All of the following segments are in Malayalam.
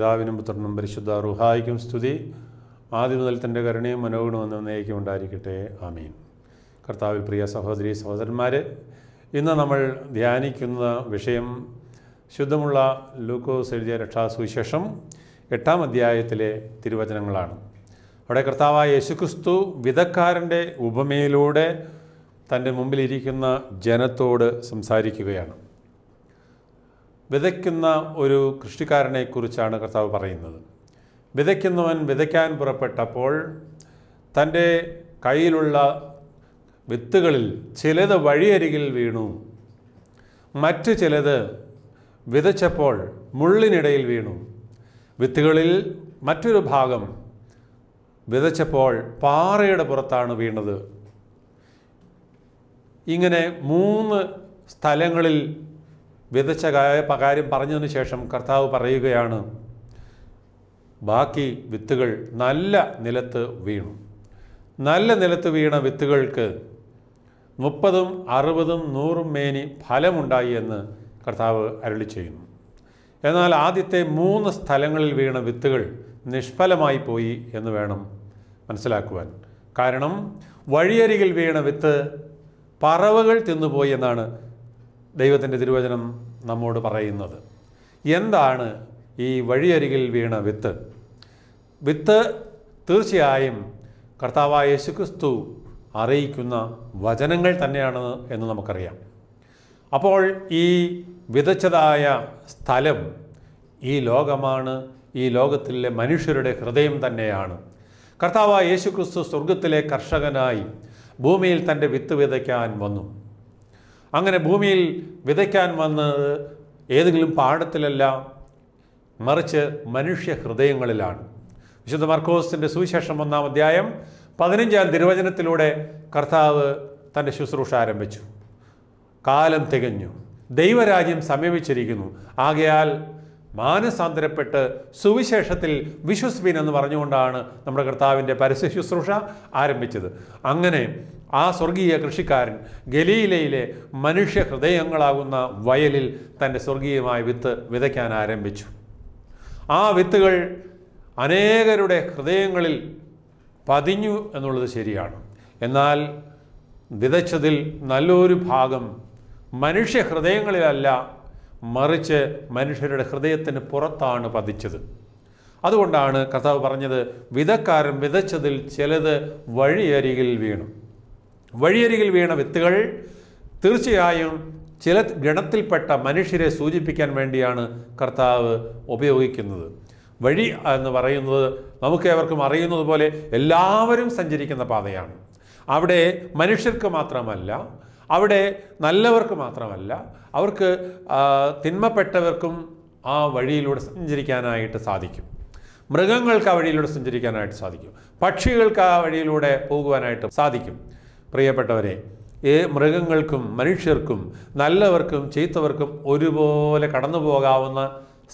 പിതാവിനും പുത്രനും പരിശുദ്ധ റുഹായിക്കും സ്തുതി. ആദ്യം മുതൽ തന്റെ കരുണയും മനോഗുണവും എന്നേക്കും ഉണ്ടായിരിക്കട്ടെ. ആമീൻ. കർത്താവിൽ പ്രിയ സഹോദരി സഹോദരന്മാർ ഇന്ന് നമ്മൾ ധ്യാനിക്കുന്ന വിഷയം ശുദ്ധമുള്ള ലൂക്കോസ് എഴുതിയ രക്ഷാസുവിശേഷം എട്ടാം അധ്യായത്തിലെ തിരുവചനങ്ങളാണ്. അവിടെ കർത്താവായ യേശുക്രിസ്തു വിധക്കാരന്റെ ഉപമയിലൂടെ തന്റെ മുമ്പിലിരിക്കുന്ന ജനത്തോട് സംസാരിക്കുകയാണ്. വിതയ്ക്കുന്ന ഒരു കൃഷിക്കാരനെക്കുറിച്ചാണ് കർത്താവ് പറയുന്നത്. വിതയ്ക്കുന്നവൻ വിതയ്ക്കാൻ പുറപ്പെട്ടപ്പോൾ തന്റെ കയ്യിലുള്ള വിത്തുകളിൽ ചിലത് വഴിയരികിൽ വീണു. മറ്റ് ചിലത് വിതച്ചപ്പോൾ മുള്ളിനിടയിൽ വീണു. വിത്തുകളിൽ മറ്റൊരു ഭാഗം വിതച്ചപ്പോൾ പാറയുടെ പുറത്താണ് വീണത്. ഇങ്ങനെ മൂന്ന് സ്ഥലങ്ങളിൽ വിതച്ച കാര്യം പറഞ്ഞതിന് ശേഷം കർത്താവ് പറയുകയാണ് ബാക്കി വിത്തുകൾ നല്ല നിലത്ത് വീണു. നല്ല നിലത്ത് വീണ വിത്തുകൾക്ക് മുപ്പതും അറുപതും നൂറും മേനി ഫലമുണ്ടായി എന്ന് കർത്താവ് അരുളി ചെയ്യുന്നു. എന്നാൽ ആദ്യത്തെ മൂന്ന് സ്ഥലങ്ങളിൽ വീണ വിത്തുകൾ നിഷ്ഫലമായി പോയി എന്ന് വേണം മനസ്സിലാക്കുവാൻ. കാരണം വഴിയരികിൽ വീണ വിത്ത് പറവകൾ തിന്നുപോയി എന്നാണ് ദൈവത്തിന്റെ തിരുവചനം നമ്മോട് പറയുന്നത്. എന്താണ് ഈ വഴിയരികിൽ വീണ വിത്ത്? വിത്ത് തീർച്ചയായും കർത്താവായ യേശുക്രിസ്തു അറിയിക്കുന്ന വചനങ്ങൾ തന്നെയാണ് എന്ന് നമുക്കറിയാം. അപ്പോൾ ഈ വിതച്ചതായ സ്ഥലം ഈ ലോകമാണ് ഈ ലോകത്തിലെ മനുഷ്യരുടെ ഹൃദയം തന്നെയാണ്. കർത്താവായ യേശുക്രിസ്തു സ്വർഗത്തിലെ കർഷകനായി ഭൂമിയിൽ തന്റെ വിത്ത് വിതയ്ക്കാൻ വന്നു. അങ്ങനെ ഭൂമിയിൽ വിതയ്ക്കാൻ വന്നത് ഏതെങ്കിലും പാടത്തിലല്ല മറിച്ച് മനുഷ്യ ഹൃദയങ്ങളിലാണ്. വിശുദ്ധ മർക്കോസിന്റെ സുവിശേഷം ഒന്നാം അധ്യായം പതിനഞ്ചാം തിരുവചനത്തിലൂടെ കർത്താവ് തന്റെ ശുശ്രൂഷ ആരംഭിച്ചു. കാലം തികഞ്ഞു. ദൈവരാജ്യം സമീപിച്ചിരിക്കുന്നു. ആകയാൽ മാനസാന്തരപ്പെട്ട് സുവിശേഷത്തിൽ വിശ്വസിപ്പീൻ എന്ന് പറഞ്ഞുകൊണ്ടാണ് നമ്മുടെ കർത്താവിന്റെ പരസ്യ ശുശ്രൂഷ ആരംഭിച്ചത്. അങ്ങനെ ആ സ്വർഗീയ കൃഷിക്കാരൻ ഗലീലയിലെ മനുഷ്യ ഹൃദയങ്ങളാകുന്ന വയലിൽ തന്റെ സ്വർഗീയമായ വിത്ത് വിതയ്ക്കാൻ ആരംഭിച്ചു. ആ വിത്തുകൾ അനേകരുടെ ഹൃദയങ്ങളിൽ പതിഞ്ഞു എന്നുള്ളത് ശരിയാണ്. എന്നാൽ വിതച്ചതിൽ നല്ലൊരു ഭാഗം മനുഷ്യ ഹൃദയങ്ങളിലല്ല മറിച്ച് മനുഷ്യരുടെ ഹൃദയത്തിന് പുറത്താണ് പതിച്ചത്. അതുകൊണ്ടാണ് കർത്താവ് പറഞ്ഞത് വിതക്കാരൻ വിതച്ചതിൽ ചിലത് വഴിയരികിൽ വീണു. വഴിയരികിൽ വീണ വിത്തുകൾ തീർച്ചയായും ചില ഗണത്തിൽപ്പെട്ട മനുഷ്യരെ സൂചിപ്പിക്കാൻ വേണ്ടിയാണ് കർത്താവ് ഉപയോഗിക്കുന്നത്. വഴി എന്ന് പറയുന്നത് നമുക്ക് ഏവർക്കും അറിയുന്നത് പോലെ എല്ലാവരും സഞ്ചരിക്കുന്ന പാതയാണ്. അവിടെ മനുഷ്യർക്ക് മാത്രമല്ല അവിടെ നല്ലവർക്ക് മാത്രമല്ല അവർക്ക് തിന്മപ്പെട്ടവർക്കും ആ വഴിയിലൂടെ സഞ്ചരിക്കാനായിട്ട് സാധിക്കും. മൃഗങ്ങൾക്ക് ആ വഴിയിലൂടെ സഞ്ചരിക്കാനായിട്ട് സാധിക്കും. പക്ഷികൾക്ക് ആ വഴിയിലൂടെ പോകുവാനായിട്ട് സാധിക്കും. പ്രിയപ്പെട്ടവരെ ഏ മൃഗങ്ങൾക്കും മനുഷ്യർക്കും നല്ലവർക്കും ചീത്തവർക്കും ഒരുപോലെ കടന്നു പോകാവുന്ന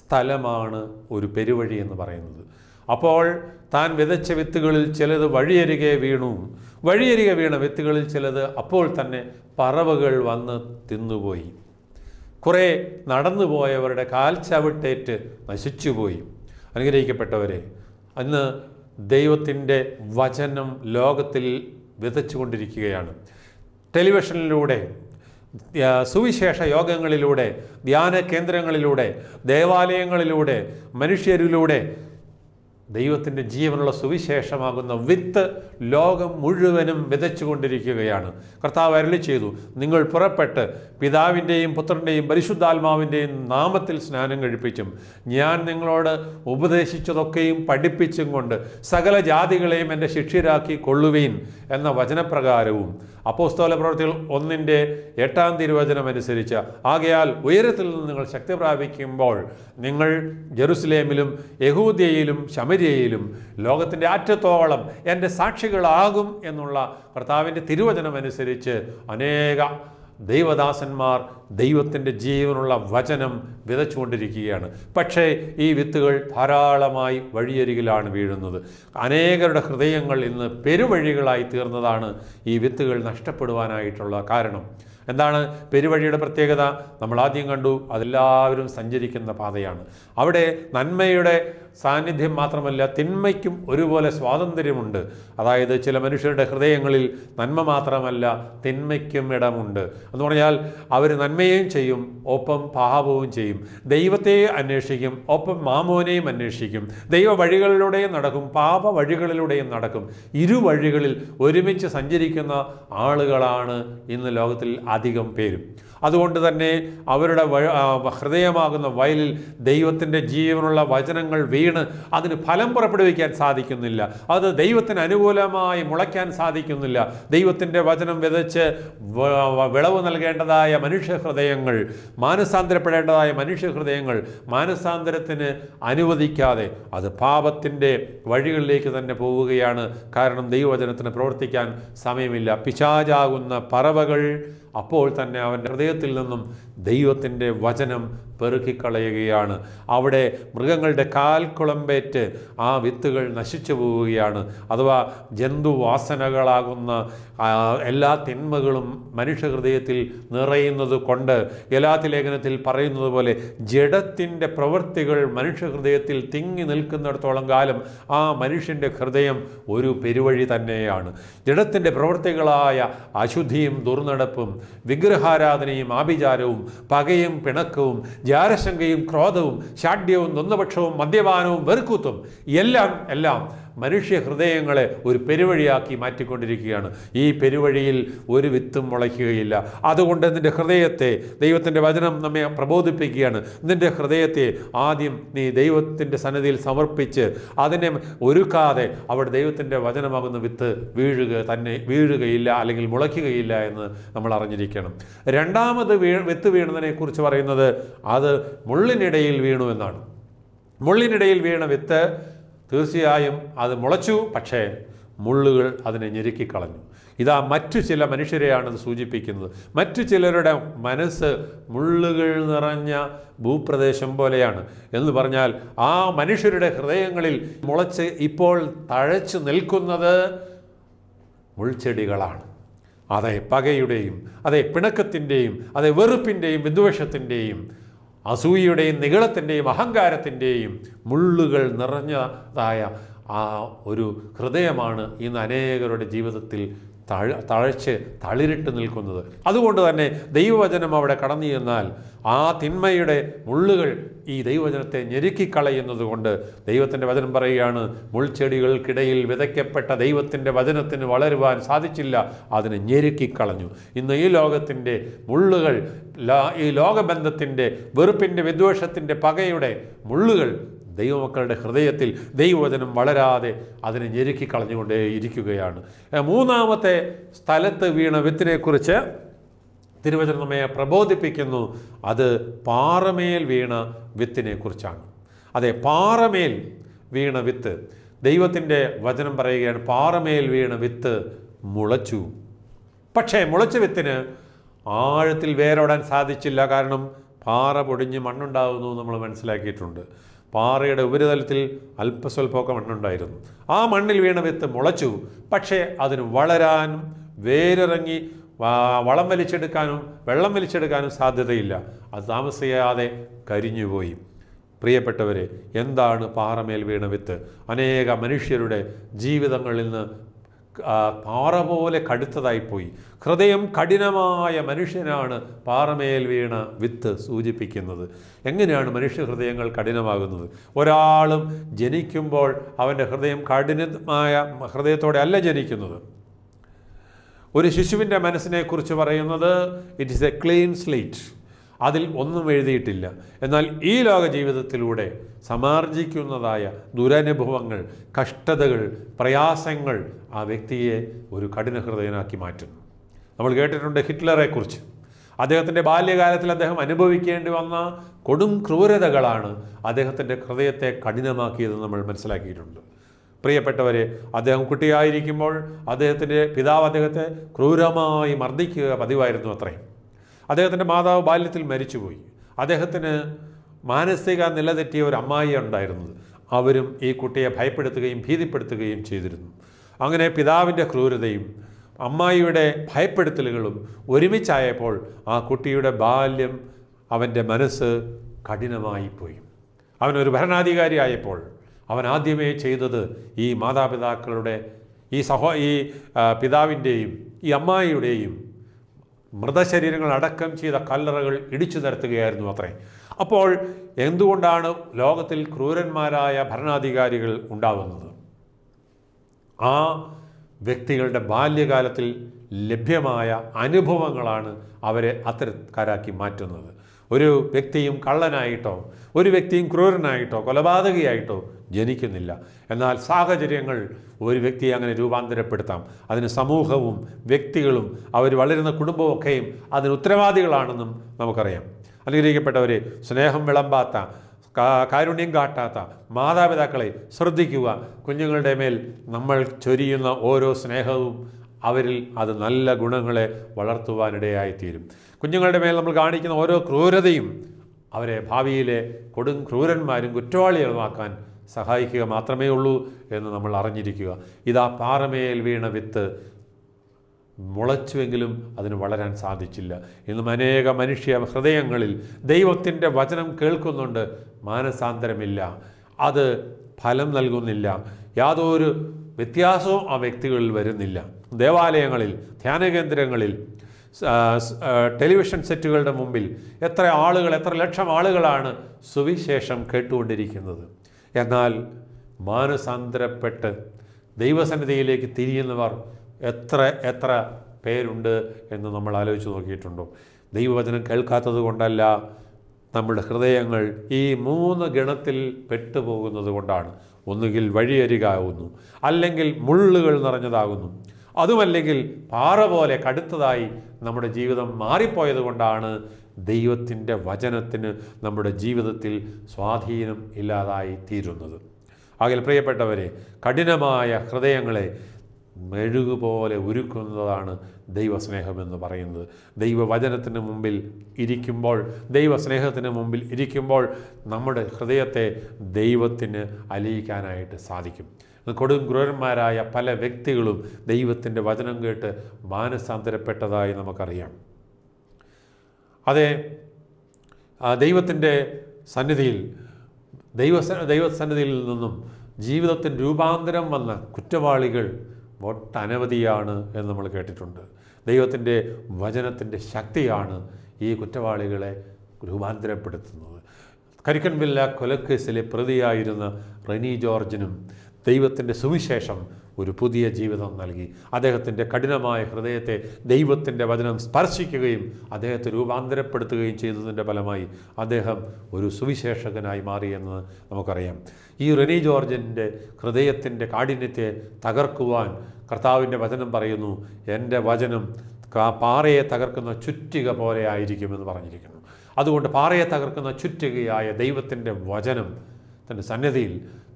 സ്ഥലമാണ് ഒരു പെരുവഴി എന്ന് പറയുന്നത്. അപ്പോൾ താൻ വിതച്ച വിത്തുകളിൽ ചിലത് വഴിയരികെ വീണു. വഴിയരികെ വീണ വിത്തുകളിൽ ചിലത് അപ്പോൾ തന്നെ പറവകൾ വന്ന് തിന്നുപോയി. കുറേ നടന്നുപോയവരുടെ കാൽ ചവിട്ടേറ്റ് നശിച്ചുപോയി. അനുഗ്രഹിക്കപ്പെട്ടവരെ അന്ന് ദൈവത്തിന്റെ വചനം ലോകത്തിൽ വിതച്ചുകൊണ്ടിരിക്കുകയാണ്. ടെലിവിഷനിലൂടെ സുവിശേഷ യോഗങ്ങളിലൂടെ ധ്യാന കേന്ദ്രങ്ങളിലൂടെ ദേവാലയങ്ങളിലൂടെ മനുഷ്യരിലൂടെ ദൈവത്തിന്റെ ജീവനുള്ള സുവിശേഷമാകുന്ന വിത്ത് ലോകം മുഴുവനും വിതച്ചുകൊണ്ടിരിക്കുകയാണ്. കർത്താവ് അരളി ചെയ്തു നിങ്ങൾ പുറപ്പെട്ട് പിതാവിന്റെയും പുത്രന്റെയും പരിശുദ്ധാത്മാവിന്റെയും നാമത്തിൽ സ്നാനം കഴിപ്പിച്ചും ഞാൻ നിങ്ങളോട് ഉപദേശിച്ചതൊക്കെയും പഠിപ്പിച്ചും കൊണ്ട് സകല ജാതികളെയും എന്റെ ശിഷ്യരാക്കി കൊള്ളുവീൻ എന്ന വചനപ്രകാരവും അപ്പോസ്തോല പ്രവൃത്തികൾ ഒന്നിന്റെ എട്ടാം തിരുവചനം അനുസരിച്ച് ആകയാൽ ഉയരത്തിൽ നിന്ന് നിങ്ങൾ ശക്തി പ്രാപിക്കുമ്പോൾ നിങ്ങൾ ജെറുസലേമിലും യഹൂദ്യയിലും ശമരിയയിലും ലോകത്തിന്റെ അറ്റത്തോളം എന്റെ സാക്ഷികളാകും എന്നുള്ള കർത്താവിന്റെ തിരുവചനം അനുസരിച്ച് അനേക ദൈവദാസന്മാർ ദൈവത്തിന്റെ ജീവനുള്ള വചനം വിതച്ചുകൊണ്ടിരിക്കുകയാണ്. പക്ഷേ ഈ വിത്തുകൾ ധാരാളമായി വഴിയരികിലാണ് വീഴുന്നത്. അനേകരുടെ ഹൃദയങ്ങൾ ഇന്ന് പെരുവഴികളായി തീർന്നതാണ് ഈ വിത്തുകൾ നഷ്ടപ്പെടുവാനായിട്ടുള്ള കാരണം. എന്താണ്? പെരുവഴിയുടെ പ്രത്യേകത? നമ്മൾ ആദ്യം കണ്ടു അതെല്ലാവരും സഞ്ചരിക്കുന്ന പാതയാണ്. അവിടെ നന്മയുടെ സാന്നിധ്യം മാത്രമല്ല തിന്മയ്ക്കും ഒരുപോലെ സ്വാതന്ത്ര്യമുണ്ട്. അതായത് ചില മനുഷ്യരുടെ ഹൃദയങ്ങളിൽ നന്മ മാത്രമല്ല തിന്മയ്ക്കും ഇടമുണ്ട്. എന്ന് പറഞ്ഞാൽ അവർ നന്മയും ചെയ്യും ഒപ്പം പാപവും ചെയ്യും. ദൈവത്തെ അന്വേഷിക്കും ഒപ്പം മാമോനെയും അന്വേഷിക്കും. ദൈവ വഴികളിലൂടെയും നടക്കും പാപ വഴികളിലൂടെയും നടക്കും. ഇരുവഴികളിൽ ഒരുമിച്ച് സഞ്ചരിക്കുന്ന ആളുകളാണ് ഇന്ന് ലോകത്തിൽ അധികം പേരും. അതുകൊണ്ട് തന്നെ അവരുടെ ഹൃദയമാകുന്ന വയലിൽ ദൈവത്തിന്റെ ജീവനുള്ള വചനങ്ങൾ വീണ് അതിന് ഫലം പുറപ്പെടുവിക്കാൻ സാധിക്കുന്നില്ല. അത് ദൈവത്തിന് അനുകൂലമായി മുളയ്ക്കാൻ സാധിക്കുന്നില്ല. ദൈവത്തിന്റെ വചനം വിതച്ച് വിളവ് നൽകേണ്ടതായ മനുഷ്യ ഹൃദയങ്ങൾ മാനസാന്തരപ്പെടേണ്ടതായ മനുഷ്യ ഹൃദയങ്ങൾ മാനസാന്തരത്തിന് അനുവദിക്കാതെ അത് പാപത്തിന്റെ വഴികളിലേക്ക് തന്നെ പോവുകയാണ്. കാരണം ദൈവവചനത്തിന് പ്രവർത്തിക്കാൻ സമയമില്ല. പിശാചാകുന്ന പറവകൾ അപ്പോൾ തന്നെ അവന്റെ ഹൃദയത്തിൽ നിന്നും ദൈവത്തിന്റെ വചനം പെറുക്കിക്കളയുകയാണ്. അവിടെ മൃഗങ്ങളുടെ കാൽക്കുളമ്പേറ്റ് ആ വിത്തുകൾ നശിച്ചു പോവുകയാണ്. അഥവാ ജന്തുവാസനകളാകുന്ന എല്ലാ തിന്മകളും മനുഷ്യഹൃദയത്തിൽ നിറയുന്നത് കൊണ്ട് ഗലാത്തി ലേഖനത്തിൽ പറയുന്നത് പോലെ ജഡത്തിന്റെ പ്രവൃത്തികൾ മനുഷ്യഹൃദയത്തിൽ തിങ്ങി നിൽക്കുന്നിടത്തോളം കാലം ആ മനുഷ്യന്റെ ഹൃദയം ഒരു പെരുവഴി തന്നെയാണ്. ജഡത്തിന്റെ പ്രവൃത്തികളായ അശുദ്ധിയും ദുർനടപ്പും വിഗ്രഹാരാധനയും ആഭിചാരവും പകയും പിണക്കവും ജാരശങ്കയും ക്രോധവും ഷാഢ്യവും നൊന്നപക്ഷവും മദ്യപാനവും വെറുക്കൂത്തും. എല്ലാം എല്ലാം മനുഷ്യ ഹൃദയങ്ങളെ ഒരു പെരുവഴിയാക്കി മാറ്റിക്കൊണ്ടിരിക്കുകയാണ്. ഈ പെരുവഴിയിൽ ഒരു വിത്തും മുളയ്ക്കുകയില്ല. അതുകൊണ്ട് നിന്റെ ഹൃദയത്തെ ദൈവത്തിന്റെ വചനം നമ്മെ പ്രബോധിപ്പിക്കുകയാണ്. നിന്റെ ഹൃദയത്തെ ആദ്യം നീ ദൈവത്തിന്റെ സന്നദ്ധിയിൽ സമർപ്പിച്ച് അതിനെ ഒരുക്കാതെ അവിടെ ദൈവത്തിന്റെ വചനമാകുന്ന വിത്ത് വീഴുക തന്നെ വീഴുകയില്ല അല്ലെങ്കിൽ മുളയ്ക്കുകയില്ല എന്ന് നമ്മൾ അറിഞ്ഞിരിക്കണം. രണ്ടാമത് വീ വിത്ത് വീണതിനെ കുറിച്ച് പറയുന്നത് അത് മുള്ളിനിടയിൽ വീണു എന്നാണ്. മുള്ളിനിടയിൽ വീണ വിത്ത് തീർച്ചയായും അത് മുളച്ചു പക്ഷേ മുള്ളുകൾ അതിനെ ഞെരുക്കിക്കളഞ്ഞു. ഇതാ മറ്റു ചില മനുഷ്യരെയാണ് ഇത് സൂചിപ്പിക്കുന്നത്. മറ്റു ചിലരുടെ മനസ്സ് മുള്ളുകൾ നിറഞ്ഞ ഭൂപ്രദേശം പോലെയാണ്. എന്ന് പറഞ്ഞാൽ ആ മനുഷ്യരുടെ ഹൃദയങ്ങളിൽ മുളച്ച് ഇപ്പോൾ തഴച്ചു നിൽക്കുന്നത് മുൾച്ചെടികളാണ്. അതെ പകയുടെയും അതെ പിണക്കത്തിന്റെയും അതെ വെറുപ്പിന്റെയും വിദ്വേഷത്തിന്റെയും അസൂയയുടെയും നികളത്തിന്റെയും അഹങ്കാരത്തിന്റെയും മുള്ളുകൾ നിറഞ്ഞതായ ആ ഒരു ഹൃദയമാണ് ഇന്ന് അനേകരുടെ ജീവിതത്തിൽ തഴ തഴച്ച് തളിരിട്ട് നിൽക്കുന്നത്. അതുകൊണ്ട് തന്നെ ദൈവവചനം അവിടെ കടന്നു ചെന്നാൽ ആ തിന്മയുടെ മുള്ളുകൾ ഈ ദൈവവചനത്തെ ഞെരുക്കിക്കളയുന്നത് കൊണ്ട് ദൈവത്തിന്റെ വചനം പറയുകയാണ് മുൾച്ചെടികൾക്കിടയിൽ വിതയ്ക്കപ്പെട്ട ദൈവത്തിന്റെ വചനത്തിന് വളരുവാൻ സാധിച്ചില്ല അതിനെ ഞെരുക്കിക്കളഞ്ഞു. ഇന്ന് ഈ ലോകത്തിന്റെ മുള്ളുകൾ ഈ ലോകബന്ധത്തിന്റെ വെറുപ്പിന്റെ വിദ്വേഷത്തിന്റെ പകയുടെ മുള്ളുകൾ ദൈവമക്കളുടെ ഹൃദയത്തിൽ ദൈവവചനം വളരാതെ അതിനെ ഞെരുക്കി കളഞ്ഞുകൊണ്ടേ ഇരിക്കുകയാണ്. മൂന്നാമത്തെ സ്ഥലത്ത് വീണ വിത്തിനെക്കുറിച്ച് തിരുവചനം നമ്മെ പ്രബോധിപ്പിക്കുന്നു. അത് പാറമേൽ വീണ വിത്തിനെക്കുറിച്ചാണ് അതെ പാറമേൽ വീണ വിത്ത്. ദൈവത്തിന്റെ വചനം പറയുകയാണ് പാറമേൽ വീണ വിത്ത് മുളച്ചു. പക്ഷേ മുളച്ച വിത്തിന് ആഴത്തിൽ വേരോടാൻ സാധിച്ചില്ല. കാരണം പാറ പൊടിഞ്ഞ് മണ്ണുണ്ടാകുന്നു നമ്മൾ മനസ്സിലാക്കിയിട്ടുണ്ട്. പാറയുടെ ഉപരിതലത്തിൽ അല്പസ്വല്പമൊക്കെ മണ്ണുണ്ടായിരുന്നു. ആ മണ്ണിൽ വീണ വിത്ത് മുളച്ചു. പക്ഷേ അതിന് വളരാനും വേരിറങ്ങി വളം വലിച്ചെടുക്കാനും വെള്ളം വലിച്ചെടുക്കാനും സാധ്യതയില്ല. അത് താമസിയാതെ കരിഞ്ഞുപോയി. പ്രിയപ്പെട്ടവരെ എന്താണ് പാറമേൽ വീണ വിത്ത്? അനേക മനുഷ്യരുടെ ജീവിതങ്ങളിൽ നിന്ന് പാറ പോലെ കടുത്തതായിപ്പോയി. ഹൃദയം കഠിനമായ മനുഷ്യനാണ് പാറമേൽ വീണ വിത്ത് സൂചിപ്പിക്കുന്നത്. എങ്ങനെയാണ് മനുഷ്യ ഹൃദയങ്ങൾ കഠിനമാകുന്നത്? ഒരാളും ജനിക്കുമ്പോൾ അവന്റെ ഹൃദയം കഠിനമായ ഹൃദയത്തോടെ അല്ല ജനിക്കുന്നത്. ഒരു ശിശുവിന്റെ മനസ്സിനെക്കുറിച്ച് പറയുന്നത് it is a clean slate അതിൽ ഒന്നും എഴുതിയിട്ടില്ല. എന്നാൽ ഈ ലോക ജീവിതത്തിലൂടെ സമാർജിക്കുന്നതായ ദുരനുഭവങ്ങൾ കഷ്ടതകൾ പ്രയാസങ്ങൾ ആ വ്യക്തിയെ ഒരു കഠിന ഹൃദയനാക്കി മാറ്റുന്നു. നമ്മൾ കേട്ടിട്ടുണ്ട് ഹിറ്റ്ലറെക്കുറിച്ച്. അദ്ദേഹത്തിന്റെ ബാല്യകാലത്തിൽ അദ്ദേഹം അനുഭവിക്കേണ്ടി വന്ന കൊടും ക്രൂരതകളാണ് അദ്ദേഹത്തിന്റെ ഹൃദയത്തെ കഠിനമാക്കിയതെന്ന് നമ്മൾ മനസ്സിലാക്കിയിട്ടുണ്ട്. പ്രിയപ്പെട്ടവരെ അദ്ദേഹം കുട്ടിയായിരിക്കുമ്പോൾ അദ്ദേഹത്തിന്റെ പിതാവ് അദ്ദേഹത്തെ ക്രൂരമായി മർദ്ദിക്കുക പതിവായിരുന്നു അത്രയും. അദ്ദേഹത്തിന്റെ മാതാവ് ബാല്യത്തിൽ മരിച്ചുപോയി. അദ്ദേഹത്തിന് മാനസിക നില തെറ്റിയ ഒരു അമ്മായി ഉണ്ടായിരുന്നത്. അവരും ഈ കുട്ടിയെ ഭയപ്പെടുത്തുകയും ഭീതിപ്പെടുത്തുകയും ചെയ്തിരുന്നു. അങ്ങനെ പിതാവിന്റെ ക്രൂരതയും അമ്മായിയുടെ ഭയപ്പെടുത്തലുകളും ഒരുമിച്ചായപ്പോൾ ആ കുട്ടിയുടെ ബാല്യം അവന്റെ മനസ്സ് കഠിനമായി കഠിനമായിപ്പോയി അവനൊരു ഭരണാധികാരിയായപ്പോൾ അവൻ ആദ്യമേ ചെയ്തത് ഈ മാതാപിതാക്കളുടെ ഈ സഹോ ഈ പിതാവിന്റെയും ഈ അമ്മായിയുടെയും മൃതശരീരങ്ങൾ അടക്കം ചെയ്ത കല്ലറകൾ ഇടിച്ചു നിരത്തുകയായിരുന്നു അത്രേ. അപ്പോൾ എന്തുകൊണ്ടാണ് ലോകത്തിൽ ക്രൂരന്മാരായ ഭരണാധികാരികൾ ഉണ്ടാവുന്നത്? ആ വ്യക്തികളുടെ ബാല്യകാലത്തിൽ ലഭ്യമായ അനുഭവങ്ങളാണ് അവരെ അത്തരക്കാരാക്കി മാറ്റുന്നത്. ഒരു വ്യക്തിയും കള്ളനായിട്ടോ ഒരു വ്യക്തിയും ക്രൂരനായിട്ടോ കൊലപാതകയായിട്ടോ ജനിക്കുന്നില്ല. എന്നാൽ സാഹചര്യങ്ങൾ ഒരു വ്യക്തിയെ അങ്ങനെ രൂപാന്തരപ്പെടുത്താം. അതിന് സമൂഹവും വ്യക്തികളും അവർ വളരുന്ന കുടുംബവും ഒക്കെയും അതിന് ഉത്തരവാദികളാണെന്നും നമുക്കറിയാം. അനുഗ്രഹിക്കപ്പെട്ടവരെ സ്നേഹം വിളമ്പാത്ത കാരുണ്യം കാട്ടാത്ത മാതാപിതാക്കളെ ശ്രദ്ധിക്കുക. കുഞ്ഞുങ്ങളുടെ മേൽ നമ്മൾ ചൊരിയുന്ന ഓരോ സ്നേഹവും അവരിൽ അത് നല്ല ഗുണങ്ങളെ വളർത്തുവാനിടയായിത്തീരും. കുഞ്ഞുങ്ങളുടെ മേൽ നമ്മൾ കാണിക്കുന്ന ഓരോ ക്രൂരതയും അവരെ ഭാവിയിലെ കൊടും ക്രൂരന്മാരും കുറ്റവാളികളുമാക്കാൻ സഹായിക്കുക മാത്രമേ ഉള്ളൂ എന്ന് നമ്മൾ അറിഞ്ഞിരിക്കുക. ഇതാ പാറമേൽ വീണ വിത്ത് മുളച്ചുവെങ്കിലും അതിന് വളരാൻ സാധിച്ചില്ല. ഇന്നും അനേക മനുഷ്യ ഹൃദയങ്ങളിൽ ദൈവത്തിന്റെ വചനം കേൾക്കുന്നുണ്ട്. മാനസാന്തരമില്ല. അത് ഫലം നൽകുന്നില്ല. യാതൊരു വ്യത്യാസവും ആ വ്യക്തികളിൽ വരുന്നില്ല. ദേവാലയങ്ങളിൽ ധ്യാന കേന്ദ്രങ്ങളിൽ ടെലിവിഷൻ സെറ്റുകളുടെ മുമ്പിൽ എത്ര ആളുകൾ എത്ര ലക്ഷം ആളുകളാണ് സുവിശേഷം കേട്ടുകൊണ്ടിരിക്കുന്നത്. എന്നാൽ മാനസാന്തരപ്പെട്ട് ദൈവസന്നിധിയിലേക്ക് തിരിയുന്നവർ എത്ര എത്ര പേരുണ്ട് എന്ന് നമ്മൾ ആലോചിച്ച് നോക്കിയിട്ടുണ്ടോ? ദൈവവചനം കേൾക്കാത്തത് കൊണ്ടല്ല നമ്മുടെ ഹൃദയങ്ങൾ ഈ മൂന്ന് ഗണത്തിൽ പെട്ടുപോകുന്നത് കൊണ്ടാണ്. ഒന്നുകിൽ വഴിയരികാവുന്നു അല്ലെങ്കിൽ മുള്ളുകൾ നിറഞ്ഞതാകുന്നു. അതുമല്ലെങ്കിൽ പാറ പോലെ കടുത്തതായി നമ്മുടെ ജീവിതം മാറിപ്പോയത് കൊണ്ടാണ് ദൈവത്തിന്റെ വചനത്തിന് നമ്മുടെ ജീവിതത്തിൽ സ്വാധീനം ഇല്ലാതായി തീരുന്നത്. ആകിൽ പ്രിയപ്പെട്ടവരെ കഠിനമായ ഹൃദയങ്ങളെ മെഴുകുപോലെ ഉരുക്കുന്നതാണ് ദൈവസ്നേഹമെന്ന് പറയുന്നത്. ദൈവവചനത്തിന് മുമ്പിൽ ഇരിക്കുമ്പോൾ ദൈവസ്നേഹത്തിന് മുമ്പിൽ ഇരിക്കുമ്പോൾ നമ്മുടെ ഹൃദയത്തെ ദൈവത്തിന് അലിയിക്കാനായിട്ട് സാധിക്കും. കൊടും ക്രൂരന്മാരായ പല വ്യക്തികളും ദൈവത്തിന്റെ വചനം കേട്ട് മാനസാന്തരപ്പെട്ടതായി നമുക്കറിയാം. അതെ ദൈവത്തിന്റെ സന്നിധിയിൽ ദൈവ ദൈവസന്നിധിയിൽ നിന്നും ജീവിതത്തിന് രൂപാന്തരം വന്ന കുറ്റവാളികൾ ഒട്ടനവധിയാണ് എന്ന് നമ്മൾ കേട്ടിട്ടുണ്ട്. ദൈവത്തിന്റെ വചനത്തിന്റെ ശക്തിയാണ് ഈ കുറ്റവാളികളെ രൂപാന്തരപ്പെടുത്തുന്നത്. കരിക്കൻവില്ല കൊലക്കേസിലെ പ്രതിയായിരുന്ന റെനി ജോർജിനും ദൈവത്തിന്റെ സുവിശേഷം ഒരു പുതിയ ജീവിതം നൽകി. അദ്ദേഹത്തിന്റെ കഠിനമായ ഹൃദയത്തെ ദൈവത്തിന്റെ വചനം സ്പർശിക്കുകയും അദ്ദേഹത്തെ രൂപാന്തരപ്പെടുത്തുകയും ചെയ്തതിന്റെ ഫലമായി അദ്ദേഹം ഒരു സുവിശേഷകനായി മാറിയെന്ന് നമുക്കറിയാം. ഈ റെനി ജോർജിന്റെ ഹൃദയത്തിന്റെ കാഠിന്യത്തെ തകർക്കുവാൻ കർത്താവിന്റെ വചനം പറയുന്നു എന്റെ വചനം പാറയെ തകർക്കുന്ന ചുറ്റിക പോലെ ആയിരിക്കുമെന്ന് പറഞ്ഞിരിക്കുന്നു. അതുകൊണ്ട് പാറയെ തകർക്കുന്ന ചുറ്റികയായ ദൈവത്തിന്റെ വചനം തന്റെ സന്നിധിയിൽ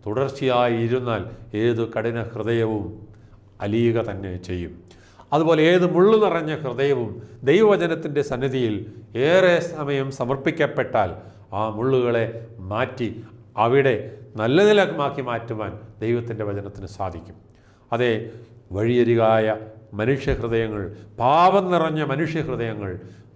തുടർച്ചയായി ഇരുന്നാൽ ഏത് കഠിന ഹൃദയവും അലിയുക തന്നെ ചെയ്യും. അതുപോലെ ഏത് മുള്ളു നിറഞ്ഞ ഹൃദയവും ദൈവവചനത്തിന്റെ സന്നിധിയിൽ ഏറെ സമയം സമർപ്പിക്കപ്പെട്ടാൽ ആ മുള്ളുകളെ മാറ്റി അവിടെ നല്ല നിലമാക്കി മാറ്റുവാൻ ദൈവത്തിന്റെ വചനത്തിന് സാധിക്കും. അതെ വഴിയരികായ മനുഷ്യഹൃദയങ്ങൾ പാപം നിറഞ്ഞ മനുഷ്യഹൃദയങ്ങൾ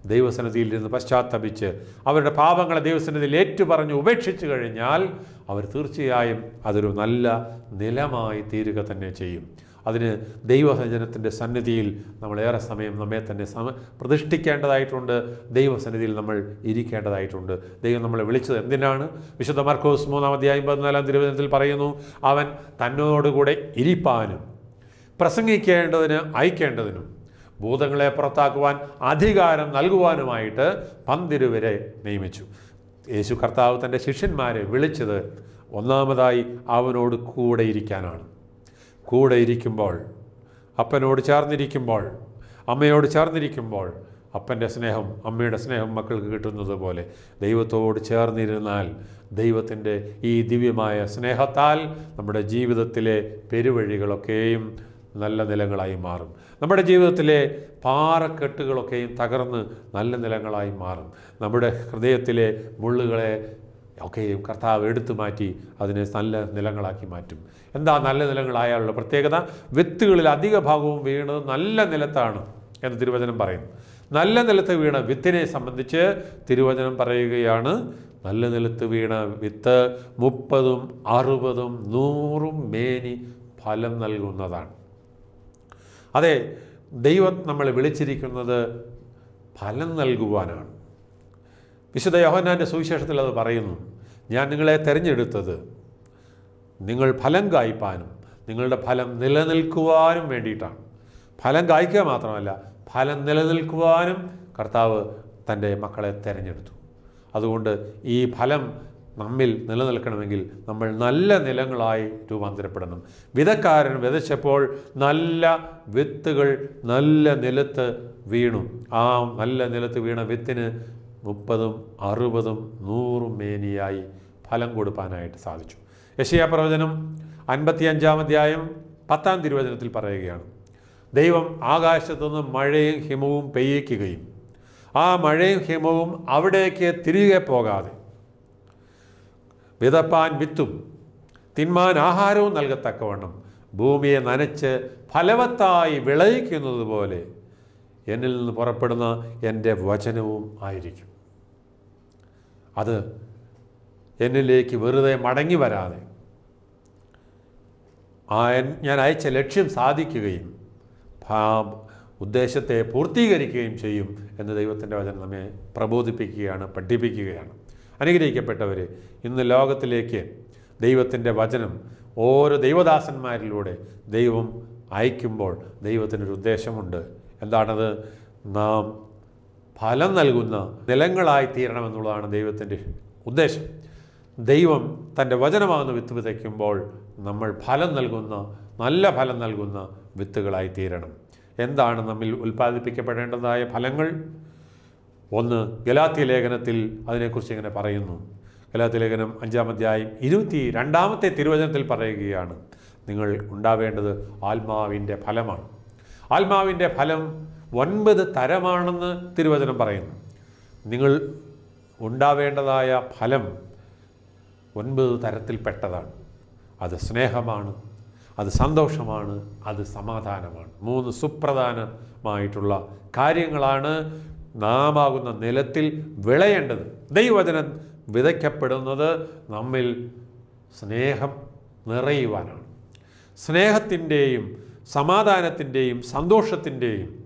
ദൈവസന്നിധിയിൽ നിന്ന് പശ്ചാത്തപിച്ച് അവരുടെ പാപങ്ങളെ ദൈവസന്നിധിയിൽ ഏറ്റുപറഞ്ഞ് ഉപേക്ഷിച്ചു കഴിഞ്ഞാൽ അവർ തീർച്ചയായും അതൊരു നല്ല നിലമായി തീരുക തന്നെ ചെയ്യും. അതിന് ദൈവസഞ്ചനത്തിന്റെ സന്നിധിയിൽ നമ്മൾ ഏറെ സമയം നമ്മെ തന്നെ സമ പ്രതിഷ്ഠിക്കേണ്ടതായിട്ടുണ്ട്. ദൈവസന്നിധിയിൽ നമ്മൾ ഇരിക്കേണ്ടതായിട്ടുണ്ട്. ദൈവം നമ്മളെ വിളിച്ചത് എന്തിനാണ്? വിശുദ്ധ മർക്കോസ് മൂന്നാം അധ്യായം പതിനാലാം തിരുവചനത്തിൽ പറയുന്നു അവൻ തന്നോടുകൂടെ ഇരിപ്പാനും പ്രസംഗിക്കേണ്ടതിന് അയക്കേണ്ടതിനും ഭൂതങ്ങളെ പുറത്താക്കുവാൻ അധികാരം നൽകുവാനുമായിട്ട് പന്തിരുവരെ നിയമിച്ചു. യേശു കർത്താവ് തന്റെ ശിഷ്യന്മാരെ വിളിച്ചത് ഒന്നാമതായി അവനോട് കൂടെ ഇരിക്കാനാണ്. കൂടെ ഇരിക്കുമ്പോൾ അപ്പനോട് ചേർന്നിരിക്കുമ്പോൾ അമ്മയോട് ചേർന്നിരിക്കുമ്പോൾ അപ്പന്റെ സ്നേഹം അമ്മയുടെ സ്നേഹം മക്കൾക്ക് കിട്ടുന്നത് പോലെ ദൈവത്തോട് ചേർന്നിരുന്നാൽ ദൈവത്തിന്റെ ഈ ദിവ്യമായ സ്നേഹത്താൽ നമ്മുടെ ജീവിതത്തിലെ പെരുവഴികളൊക്കെയും നല്ല നിലങ്ങളായി മാറും. നമ്മുടെ ജീവിതത്തിലെ പാറക്കെട്ടുകളൊക്കെയും തകർന്ന് നല്ല നിലങ്ങളായി മാറും. നമ്മുടെ ഹൃദയത്തിലെ മുള്ളുകളെ ഒക്കെയും കർത്താവ് എടുത്തു മാറ്റി അതിനെ നല്ല നിലങ്ങളാക്കി മാറ്റും. എന്താ നല്ല നിലങ്ങളായാലുള്ള പ്രത്യേകത? വിത്തുകളിൽ അധിക ഭാഗവും വീണത് നല്ല നിലത്താണ് എന്ന് തിരുവചനം പറയുന്നു. നല്ല നിലത്ത് വീണ വിത്തിനെ സംബന്ധിച്ച് തിരുവചനം പറയുകയാണ് നല്ല നിലത്ത് വീണ വിത്ത് മുപ്പതും അറുപതും നൂറും മേനി ഫലം നൽകുന്നതാണ്. അതെ ദൈവം നമ്മളെ വിളിച്ചിരിക്കുന്നത് ഫലം നൽകുവാനാണ്. വിശുദ്ധ യോഹന്നാന്റെ സുവിശേഷത്തിൽ അത് പറയുന്നു ഞാൻ നിങ്ങളെ തിരഞ്ഞെടുത്തത് നിങ്ങൾ ഫലം കായ്പാനും നിങ്ങളുടെ ഫലം നിലനിൽക്കുവാനും വേണ്ടിയിട്ടാണ്. ഫലം കായ്ക്കുക മാത്രമല്ല ഫലം നിലനിൽക്കുവാനും കർത്താവ് തന്റെ മക്കളെ തിരഞ്ഞെടുത്തു. അതുകൊണ്ട് ഈ ഫലം നമ്മിൽ നിലനിൽക്കണമെങ്കിൽ നമ്മൾ നല്ല നിലങ്ങളായി രൂപാന്തരപ്പെടണം. വിതക്കാരൻ വിതച്ചപ്പോൾ നല്ല വിത്തുകൾ നല്ല നിലത്ത് വീണു. ആ നല്ല നിലത്ത് വീണ വിത്തിന് മുപ്പതും അറുപതും നൂറും മേനിയായി ഫലം കൊടുക്കാനായിട്ട് സാധിച്ചു. യശയാ പ്രവചനം അൻപത്തിയഞ്ചാം അധ്യായം പത്താം തിരുവചനത്തിൽ പറയുകയാണ്. ദൈവം ആകാശത്തുനിന്ന് മഴയും ഹിമവും പെയ്യിക്കുകയും ആ മഴയും ഹിമവും അവിടേക്ക് തിരികെ പോകാതെ വിതപ്പാൻ വിത്തും. തിന്മാൻ ആഹാരവും നൽകത്തക്കവണ്ണം ഭൂമിയെ നനച്ച് ഫലവത്തായി വിളയിക്കുന്നത് പോലെ എന്നിൽ നിന്ന് പുറപ്പെടുന്ന എന്റെ വചനവും ആയിരിക്കും. അത് എന്നിലേക്ക് വെറുതെ മടങ്ങി വരാതെ ആ ഞാൻ അയച്ച ലക്ഷ്യം സാധിക്കുകയും ഉദ്ദേശത്തെ പൂർത്തീകരിക്കുകയും ചെയ്യും എന്ന് ദൈവത്തിന്റെ വചനം നമ്മെ പ്രബോധിപ്പിക്കുകയാണ് പഠിപ്പിക്കുകയാണ്. അനുഗ്രഹിക്കപ്പെട്ടവർ ഇന്ന് ലോകത്തിലേക്ക് ദൈവത്തിന്റെ വചനം ഓരോ ദൈവദാസന്മാരിലൂടെ ദൈവം അയക്കുമ്പോൾ ദൈവത്തിനൊരു ഉദ്ദേശമുണ്ട്. എന്താണത്? നാം ഫലം നൽകുന്ന നിലങ്ങളായി തീരണമെന്നുള്ളതാണ് ദൈവത്തിന്റെ ഉദ്ദേശം. ദൈവം തന്റെ വചനമാകുന്ന വിത്ത് വിതയ്ക്കുമ്പോൾ നമ്മൾ ഫലം നൽകുന്ന നല്ല ഫലം നൽകുന്ന വിത്തുകളായി തീരണം. എന്താണ് നമ്മിൽ ഉൽപ്പാദിപ്പിക്കപ്പെടേണ്ടതായ ഫലങ്ങൾ? ഒന്ന് ഗലാത്യ ലേഖനത്തിൽ അതിനെക്കുറിച്ച് ഇങ്ങനെ പറയുന്നു. ഗലാത്യ ലേഖനം അഞ്ചാം അധ്യായം ഇരുപത്തി രണ്ടാമത്തെ തിരുവചനത്തിൽ പറയുകയാണ് നിങ്ങൾ ഉണ്ടാവേണ്ടത് ആത്മാവിന്റെ ഫലമാണ്. ആത്മാവിന്റെ ഫലം ഒൻപത് തരമാണെന്ന് തിരുവചനം പറയുന്നു. നിങ്ങൾ ഉണ്ടാവേണ്ടതായ ഫലം ഒൻപത് തരത്തിൽപ്പെട്ടതാണ് അത് സ്നേഹമാണ് അത് സന്തോഷമാണ് അത് സമാധാനമാണ്. മൂന്ന് സുപ്രധാനമായിട്ടുള്ള കാര്യങ്ങളാണ് നാമാകുന്ന നിലത്തിൽ വിളയേണ്ടത്. ദൈവചനം വിതയ്ക്കപ്പെടുന്നത് നമ്മിൽ സ്നേഹം നിറയുവാനാണ്. സ്നേഹത്തിന്റെയും സമാധാനത്തിന്റെയും സന്തോഷത്തിന്റെയും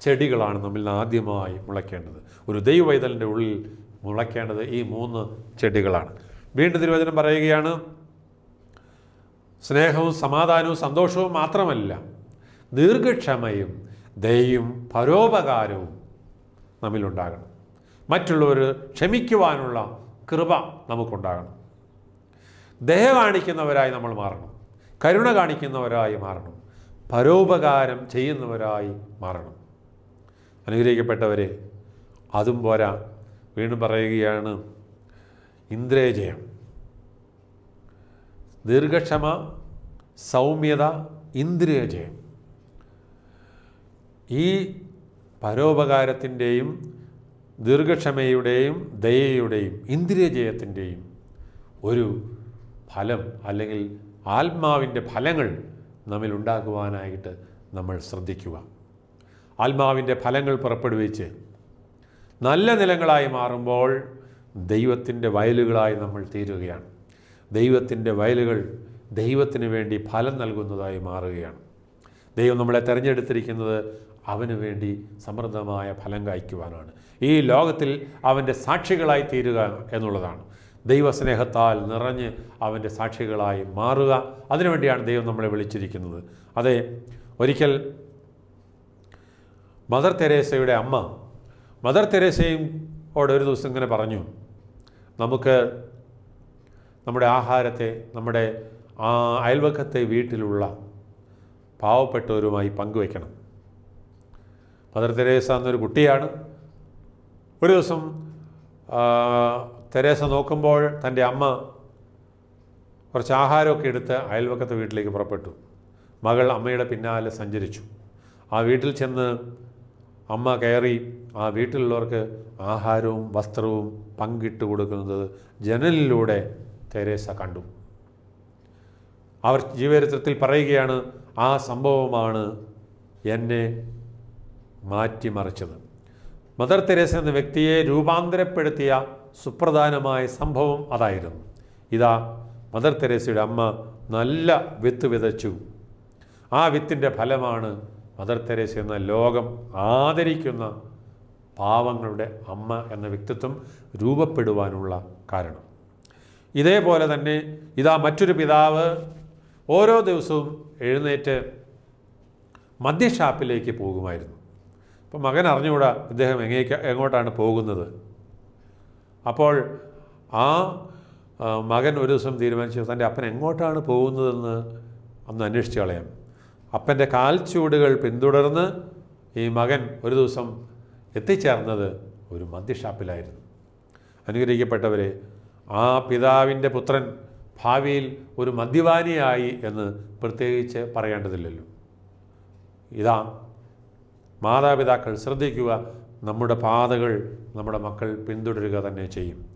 ചെടികളാണ് നമ്മിൽ ആദ്യമായി മുളയ്ക്കേണ്ടത്. ഒരു ദൈവവൈതലിന്റെ ഉള്ളിൽ മുളയ്ക്കേണ്ടത് ഈ മൂന്ന് ചെടികളാണ്. വീണ്ടും തിരുവചനം പറയുകയാണ് സ്നേഹവും സമാധാനവും സന്തോഷവും മാത്രമല്ല ദീർഘക്ഷമയും ദയയും പരോപകാരവും നമ്മിലുണ്ടാകണം. മറ്റുള്ളവർ ക്ഷമിക്കുവാനുള്ള കൃപ നമുക്കുണ്ടാകണം. ദയ കാണിക്കുന്നവരായി നമ്മൾ മാറണം. കരുണ കാണിക്കുന്നവരായി മാറണം. പരോപകാരം ചെയ്യുന്നവരായി മാറണം. അനുഗ്രഹിക്കപ്പെട്ടവരെ അതും പോരാ. വീണ്ടും പറയുകയാണ് ഇന്ദ്രേജയം. ദീർഘക്ഷമ സൗമ്യത ഇന്ദ്രിയജയം ഈ പരോപകാരത്തിന്റെയും ദീർഘക്ഷമയുടെയും ദയയുടെയും ഇന്ദ്രിയജയത്തിന്റെയും ഒരു ഫലം അല്ലെങ്കിൽ ആത്മാവിന്റെ ഫലങ്ങൾ നമ്മിൽ ഉണ്ടാക്കുവാനായിട്ട് നമ്മൾ ശ്രദ്ധിക്കുക. ആത്മാവിന്റെ ഫലങ്ങൾ പുറപ്പെടുവിച്ച് നല്ല നിലങ്ങളായി മാറുമ്പോൾ ദൈവത്തിന്റെ വയലുകളായി നമ്മൾ തീരുകയാണ്. ദൈവത്തിന്റെ വയലുകൾ ദൈവത്തിന് വേണ്ടി ഫലം നൽകുന്നതായി മാറുകയാണ്. ദൈവം നമ്മളെ തിരഞ്ഞെടുത്തിരിക്കുന്നത് അവന് വേണ്ടി സമൃദ്ധമായ ഫലം കായ്ക്കുവാനാണ്. ഈ ലോകത്തിൽ അവന്റെ സാക്ഷികളായി തീരുക എന്നുള്ളതാണ്. ദൈവസ്നേഹത്താൽ നിറഞ്ഞ് അവന്റെ സാക്ഷികളായി മാറുക. അതിനുവേണ്ടിയാണ് ദൈവം നമ്മളെ വിളിച്ചിരിക്കുന്നത്. അതെ ഒരിക്കൽ മദർ തെരേസയുടെ അമ്മ മദർ തെരേസയും ഒരു ദിവസം ഇങ്ങനെ പറഞ്ഞു നമുക്ക് നമ്മുടെ ആഹാരത്തെ നമ്മുടെ അയൽവക്കത്തെ വീട്ടിലുള്ള പാവപ്പെട്ടവരുമായി പങ്കുവയ്ക്കണം. മദർ തെരേസ എന്നൊരു കുട്ടിയാണ്. ഒരു ദിവസം തെരേസ നോക്കുമ്പോൾ തന്റെ അമ്മ കുറച്ച് ആഹാരമൊക്കെ എടുത്ത് അയൽവക്കത്തെ വീട്ടിലേക്ക് പുറപ്പെട്ടു. മകൾ അമ്മയുടെ പിന്നാലെ സഞ്ചരിച്ചു. ആ വീട്ടിൽ ചെന്ന് അമ്മ കയറി ആ വീട്ടിലുള്ളവർക്ക് ആഹാരവും വസ്ത്രവും പങ്കിട്ട് കൊടുക്കുന്നത് ജനലിലൂടെ തെരേസ കണ്ടു. അവർ ജീവചരിത്രത്തിൽ പറയുകയാണ് ആ സംഭവമാണ് എന്നെ മാറ്റിമറിച്ചത്. മദർ തെരേസ എന്ന വ്യക്തിയെ രൂപാന്തരപ്പെടുത്തിയ സുപ്രധാനമായ സംഭവം അതായിരുന്നു. ഇതാ മദർ തെരേസയുടെ അമ്മ നല്ല വിത്ത് വിതച്ചു. ആ വിത്തിന്റെ ഫലമാണ് മദർ തെരേസ എന്ന ലോകം ആദരിക്കുന്ന പാവങ്ങളുടെ അമ്മ എന്ന വ്യക്തിത്വം രൂപപ്പെടുവാനുള്ള കാരണം. ഇതേപോലെ തന്നെ ഇതാ മറ്റൊരു പിതാവ് ഓരോ ദിവസവും എഴുന്നേറ്റ് മദ്യഷാപ്പിലേക്ക് പോകുമായിരുന്നു. അപ്പം മകൻ അറിഞ്ഞുകൂടാ അദ്ദേഹം എങ്ങേക്ക് എങ്ങോട്ടാണ് പോകുന്നത്. അപ്പോൾ ആ മകൻ ഒരു ദിവസം തീരുമാനിച്ചു തന്റെ അപ്പൻ എങ്ങോട്ടാണ് പോകുന്നതെന്ന് ഒന്ന് അന്വേഷിച്ച് കളയാം. അപ്പന്റെ കാൽച്ചൂടുകൾ പിന്തുടർന്ന് ഈ മകൻ ഒരു ദിവസം എത്തിച്ചേർന്നത് ഒരു മദ്യഷാപ്പിലായിരുന്നു. അനുഗ്രഹിക്കപ്പെട്ടവരെ ആ പിതാവിന്റെ പുത്രൻ ഭാവിയിൽ ഒരു മദ്യപാനിയായി എന്ന് പ്രത്യേകിച്ച് പറയേണ്ടതില്ലല്ലോ. ഇതാ മാതാപിതാക്കൾ ശ്രദ്ധിക്കുക നമ്മുടെ പാതകൾ നമ്മുടെ മക്കൾ പിന്തുടരുക തന്നെ ചെയ്യും.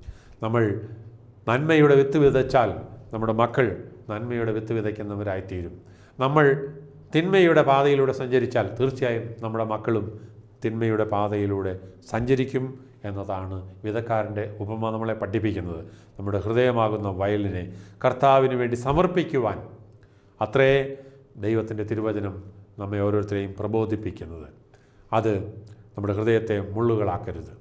നമ്മൾ നന്മയുടെ വിത്ത് വിതച്ചാൽ നമ്മുടെ മക്കൾ നന്മയുടെ വിത്ത് വിതയ്ക്കുന്നവരായിത്തീരും. നമ്മൾ തിന്മയുടെ പാതയിലൂടെ സഞ്ചരിച്ചാൽ തീർച്ചയായും നമ്മുടെ മക്കളും തിന്മയുടെ പാതയിലൂടെ സഞ്ചരിക്കും എന്നതാണ് വിധക്കാരന്റെ ഉപമ നമ്മളെ പഠിപ്പിക്കുന്നത്. നമ്മുടെ ഹൃദയമാകുന്ന വയലിനെ കർത്താവിന് വേണ്ടി സമർപ്പിക്കുവാൻ അത്രേ ദൈവത്തിന്റെ തിരുവചനം നമ്മെ ഓരോരുത്തരെയും പ്രബോധിപ്പിക്കുന്നത്. അത് നമ്മുടെ ഹൃദയത്തെ മുള്ളുകളാക്കരുത്.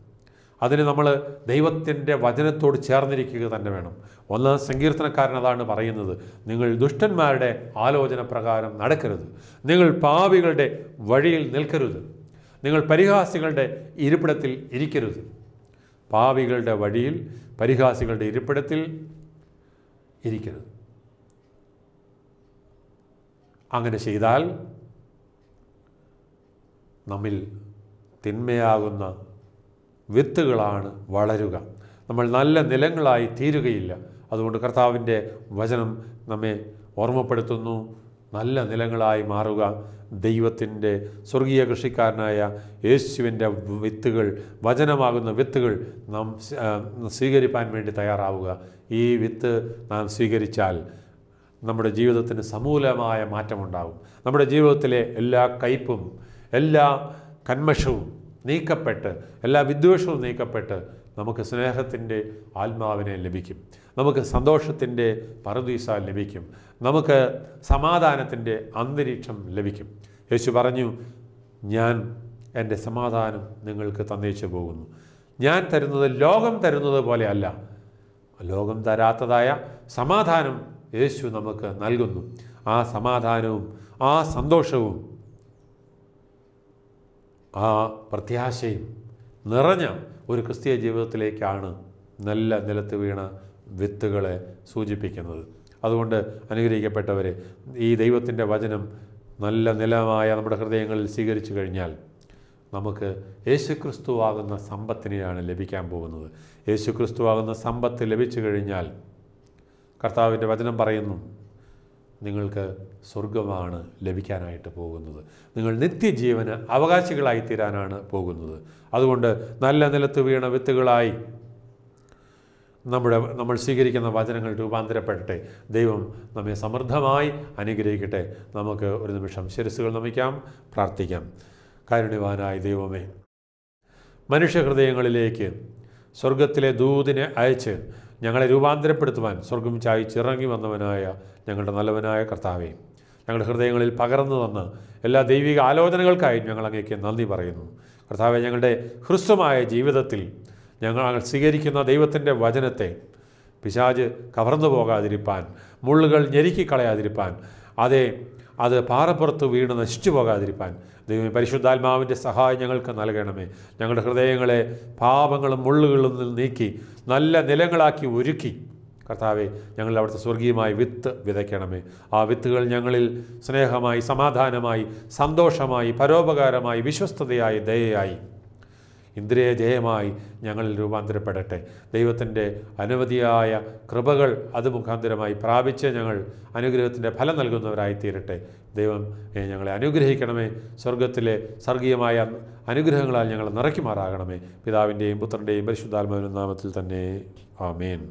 അതിന് നമ്മൾ ദൈവത്തിന്റെ വചനത്തോട് ചേർന്നിരിക്കുക തന്നെ വേണം. ഒന്നാം സങ്കീർത്തനക്കാരൻ അതാണ് പറയുന്നത്. നിങ്ങൾ ദുഷ്ടന്മാരുടെ ആലോചന പ്രകാരം നടക്കരുത്. നിങ്ങൾ പാവികളുടെ വഴിയിൽ നിൽക്കരുത്. നിങ്ങൾ പരിഹാസികളുടെ ഇരിപ്പിടത്തിൽ ഇരിക്കരുത്. പാവികളുടെ വഴിയിൽ പരിഹാസികളുടെ ഇരിപ്പിടത്തിൽ ഇരിക്കരുത്. അങ്ങനെ ചെയ്താൽ നമ്മിൽ തിന്മയാകുന്ന വിത്തുകളാണ് വളരുക. നമ്മൾ നല്ല നിലങ്ങളായി തീരുകയില്ല. അതുകൊണ്ട് കർത്താവിന്റെ വചനം നമ്മെ ഓർമ്മപ്പെടുത്തുന്നു. നല്ല നിലങ്ങളായി മാറുക. ദൈവത്തിന്റെ സ്വർഗീയ കൃഷിക്കാരനായ യേശുവിന്റെ വിത്തുകൾ വചനമാകുന്ന വിത്തുകൾ നാം സ്വീകരിപ്പാൻ വേണ്ടി തയ്യാറാവുക. ഈ വിത്ത് നാം സ്വീകരിച്ചാൽ നമ്മുടെ ജീവിതത്തിന് സമൂലമായ മാറ്റമുണ്ടാകും. നമ്മുടെ ജീവിതത്തിലെ എല്ലാ കയ്പും എല്ലാ കന്മഷവും നീക്കപ്പെട്ട് എല്ലാ വിദ്വേഷവും നീക്കപ്പെട്ട് നമുക്ക് സ്നേഹത്തിന്റെ ആത്മാവിനെ ലഭിക്കും. നമുക്ക് സന്തോഷത്തിന്റെ പറുദീസ ലഭിക്കും. നമുക്ക് സമാധാനത്തിന്റെ അന്തരീക്ഷം ലഭിക്കും. യേശു പറഞ്ഞു ഞാൻ എന്റെ സമാധാനം നിങ്ങൾക്ക് തന്നേച്ചു പോകുന്നു. ഞാൻ തരുന്നത് ലോകം തരുന്നത് പോലെയല്ല ലോകം തരാത്തതായ സമാധാനം യേശു നമുക്ക് നൽകുന്നു. ആ സമാധാനവും ആ സന്തോഷവും ആ പ്രത്യാശയും നിറഞ്ഞ ഒരു ക്രിസ്തീയ ജീവിതത്തിലേക്കാണ് നല്ല നിലത്ത് വീണ വിത്തുകളെ സൂചിപ്പിക്കുന്നത്. അതുകൊണ്ട് അനുഗ്രഹിക്കപ്പെട്ടവരെ ഈ ദൈവത്തിന്റെ വചനം നല്ല നിലമായ നമ്മുടെ ഹൃദയങ്ങളിൽ സ്വീകരിച്ചു കഴിഞ്ഞാൽ നമുക്ക് യേശുക്രിസ്തുവാകുന്ന സമ്പത്തിനെയാണ് ലഭിക്കാൻ പോകുന്നത്. യേശുക്രിസ്തുവാകുന്ന സമ്പത്ത് ലഭിച്ചു കഴിഞ്ഞാൽ കർത്താവിന്റെ വചനം പറയുന്നു നിങ്ങൾക്ക് സ്വർഗമാണ് ലഭിക്കാനായിട്ട് പോകുന്നത്. നിങ്ങൾ നിത്യജീവന് അവകാശികളായി തീരാനാണ് പോകുന്നത്. അതുകൊണ്ട് നല്ല നിലത്ത് വീണ വിത്തുകളായി നമ്മുടെ നമ്മൾ സ്വീകരിക്കുന്ന വചനങ്ങൾ രൂപാന്തരപ്പെടട്ടെ. ദൈവം നമ്മെ സമൃദ്ധമായി അനുഗ്രഹിക്കട്ടെ. നമുക്ക് ഒരു നിമിഷം ശിരസുകൾ നമിക്കാം പ്രാർത്ഥിക്കാം. കാരുണ്യവാനായ ദൈവമേ മനുഷ്യഹൃദയങ്ങളിലേക്ക് സ്വർഗത്തിലെ ദൂതിനെ അയച്ച് ഞങ്ങളെ രൂപാന്തരപ്പെടുത്തുവാൻ സ്വർഗം ചായച്ചിറങ്ങി വന്നവനായ ഞങ്ങളുടെ നല്ലവനായ കർത്താവേ. ഞങ്ങളുടെ ഹൃദയങ്ങളിൽ പകർന്നു തന്ന എല്ലാ ദൈവിക ആലോചനകൾക്കായും ഞങ്ങൾ അങ്ങേക്ക് നന്ദി പറയുന്നു. കർത്താവെ ഞങ്ങളുടെ ഹ്രസ്വമായ ജീവിതത്തിൽ ഞങ്ങൾ സ്വീകരിക്കുന്ന ദൈവത്തിന്റെ വചനത്തെ പിശാജ് കവർന്നു പോകാതിരിപ്പാൻ മുള്ളുകൾ ഞെരുക്കി കളയാതിരിപ്പാൻ അതെ അത് പാറപ്പുറത്ത് വീണ് നശിച്ചു പോകാതിരിപ്പാൻ. ദൈവമേ പരിശുദ്ധാത്മാവിന്റെ സഹായം ഞങ്ങൾക്ക് നൽകണമേ. ഞങ്ങളുടെ ഹൃദയങ്ങളെ പാപങ്ങളും മുള്ളുകളും നീക്കി നല്ല നിലങ്ങളാക്കി ഒരുക്കി. കർത്താവെ ഞങ്ങൾ അവിടുത്തെ സ്വർഗീയമായി വിത്ത് വിതയ്ക്കണമേ. ആ വിത്തുകൾ ഞങ്ങളിൽ സ്നേഹമായി സമാധാനമായി സന്തോഷമായി പരോപകാരമായി വിശ്വസ്തതയായി ദയയായി. ഇന്ദ്രിയ ജയമായി ഞങ്ങളിൽ രൂപാന്തരപ്പെടട്ടെ. ദൈവത്തിന്റെ അനവധിയായ കൃപകൾ അത് മുഖാന്തരമായി പ്രാപിച്ച് ഞങ്ങൾ അനുഗ്രഹത്തിന്റെ ഫലം നൽകുന്നവരായിത്തീരട്ടെ. ദൈവം ഞങ്ങളെ അനുഗ്രഹിക്കണമേ. സ്വർഗത്തിലെ സ്വർഗീയമായ അനുഗ്രഹങ്ങളാൽ ഞങ്ങൾ നിറയ്ക്കുമാറാകണമേ. പിതാവിന്റെയും പുത്രന്റെയും പരിശുദ്ധാത്മാവിനും നാമത്തിൽ തന്നെ. ആമേൻ.